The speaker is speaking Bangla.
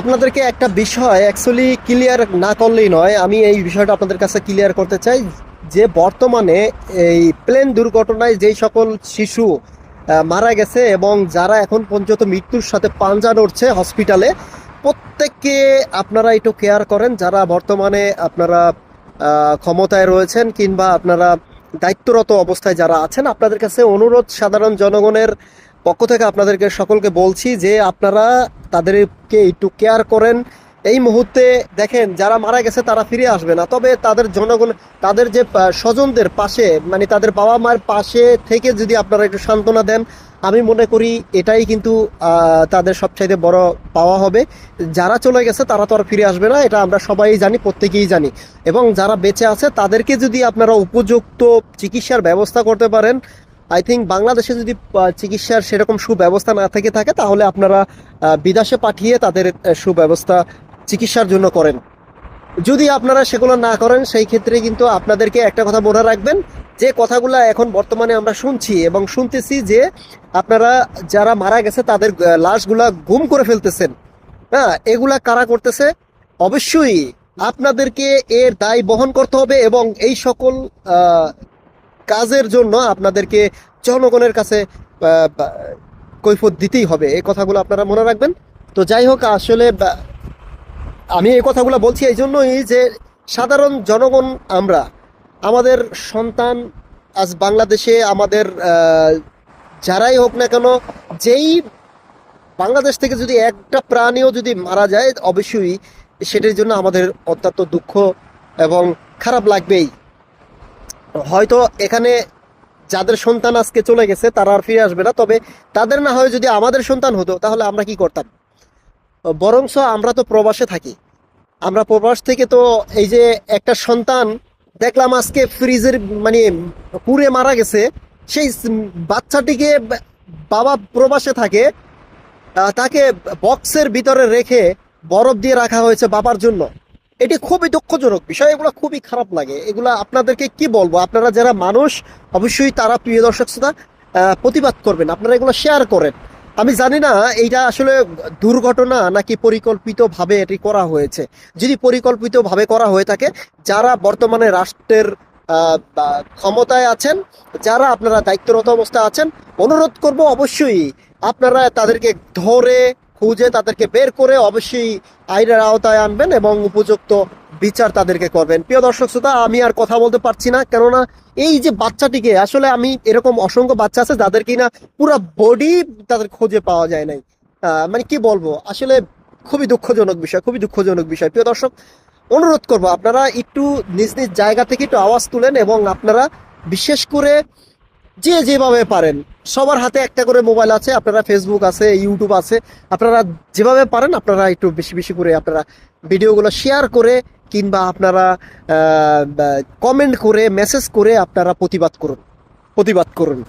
আপনাদেরকে একটা বিষয় অ্যাকচুয়ালি ক্লিয়ার না করলেই নয়। আমি এই বিষয়টা আপনাদের কাছে ক্লিয়ার করতে চাই যে বর্তমানে এই প্লেন দুর্ঘটনায় যেই সকল শিশু মারা গেছে এবং যারা এখন পর্যন্ত মৃত্যুর সাথে পাঞ্জা নড়ছে হসপিটালে প্রত্যেককে আপনারা একটু কেয়ার করেন। যারা বর্তমানে আপনারা ক্ষমতায় রয়েছেন কিংবা আপনারা দায়িত্বরত অবস্থায় যারা আছেন, আপনাদের কাছে অনুরোধ সাধারণ জনগণের পক্ষ থেকে আপনাদেরকে সকলকে বলছি যে আপনারা তাদেরকে একটু কেয়ার করেন। এই মুহূর্তে দেখেন, যারা মারা গেছে তারা ফিরে আসবে না। তবে তাদের জনগণ, তাদের যে স্বজনদের পাশে মানে তাদের বাবা মায়ের পাশে থেকে যদি আপনারা একটু সান্ত্বনা দেন, আমি মনে করি এটাই কিন্তু তাদের সবচাইতে বড় পাওয়া হবে। যারা চলে গেছে তারা তো আর ফিরে আসবে না, এটা আমরা সবাই জানি, প্রত্যেকেই জানি। এবং যারা বেঁচে আছে তাদেরকে যদি আপনারা উপযুক্ত চিকিৎসার ব্যবস্থা করতে পারেন আই থিঙ্ক বাংলাদেশে যদি চিকিৎসার সেরকম সুব্যবস্থা না থেকে থাকে, তাহলে আপনারা বিদেশে পাঠিয়ে তাদের সুব্যবস্থা চিকিৎসার জন্য করেন। যদি আপনারা সেগুলো না করেন, সেই ক্ষেত্রে কিন্তু আপনাদেরকে একটা কথা মনে রাখবেন, যে কথাগুলো এখন বর্তমানে আমরা শুনছি এবং শুনতেছি যে আপনারা যারা মারা গেছে, তাদের লাশগুলা গুম করে ফেলতেছেন। হ্যাঁ এগুলা কারা করতেছে? অবশ্যই আপনাদেরকে এর দায় বহন করতে হবে এবং এই সকল কাজের জন্য আপনাদেরকে জনগণের কাছে কৈফত দিতেই হবে। এই কথাগুলো আপনারা মনে রাখবেন। তো যাই হোক, আসলে আমি এই কথাগুলো বলছি এই জন্যই যে সাধারণ জনগণ আমরা, আমাদের সন্তান আজ বাংলাদেশে আমাদের যারাই হোক না কেন, যেই বাংলাদেশ থেকে যদি একটা প্রাণীও যদি মারা যায়, অবশ্যই সেটির জন্য আমাদের অত্যন্ত দুঃখ এবং খারাপ লাগবেই। হয়তো এখানে যাদের সন্তান আজকে চলে গেছে, তারা আর ফিরে আসবে না। তবে তাদের না হয় যদি আমাদের সন্তান হতো, তাহলে আমরা কি করতাম? বরংস আমরা তো প্রবাসে থাকি। আমরা প্রবাস থেকে তো এই যে একটা সন্তান দেখলাম আজকে ফ্রিজের মানে পুড়ে মারা গেছে, সেই বাচ্চাটিকে বাবা প্রবাসে থাকে তাকে বক্সের ভিতরে রেখে বরফ দিয়ে রাখা হয়েছে বাবার জন্য। এটি খুবই দুঃখজনক বিষয়, এগুলো খুবই খারাপ লাগে। এগুলো আপনাদেরকে কি বলব? আপনারা যারা মানুষ, অবশ্যই তারা প্রিয় দর্শক শ্রোতা প্রতিবাদ করবেন। আপনারা এগুলো শেয়ার করেন। আমি জানি না, এইটা আসলে দুর্ঘটনা নাকি পরিকল্পিতভাবে এটি করা হয়েছে। যদি পরিকল্পিতভাবে করা হয়ে থাকে, যারা বর্তমানে রাষ্ট্রের ক্ষমতায় আছেন, যারা আপনারা দায়িত্বরত অবস্থায় আছেন, অনুরোধ করব অবশ্যই আপনারা তাদেরকে ধরে খুঁজে তাদেরকে বের করে অবশ্যই আইনের আওতায় আনবেন এবং উপযুক্ত বিচার তাদেরকে করবেন। প্রিয় দর্শক শ্রোতা, আমি আর কথা বলতে পারছি না, কেননা এই যে বাচ্চাটিকে, আসলে আমি এরকম অসংখ্য বাচ্চা আছে যাদের কিনা পুরো বডি তাদের খুঁজে পাওয়া যায় নাই। মানে কি বলব, আসলে খুবই দুঃখজনক বিষয়, খুবই দুঃখজনক বিষয়। প্রিয় দর্শক, অনুরোধ করব, আপনারা একটু নিজ নিজ জায়গা থেকে একটু আওয়াজ তুলেন এবং আপনারা বিশেষ করে যে যেভাবে পারেন সবার হাতে একটা করে মোবাইল আছে, আপনারা ফেসবুক আছে ইউটিউব আছে। আপনারা যেভাবে পারেন, আপনারা একটু বেশি বেশি করে আপনারা ভিডিওগুলো শেয়ার করে কিংবা আপনারা কমেন্ট করে মেসেজ করে আপনারা প্রতিবাদ করুন। প্রতিবাদ করুন।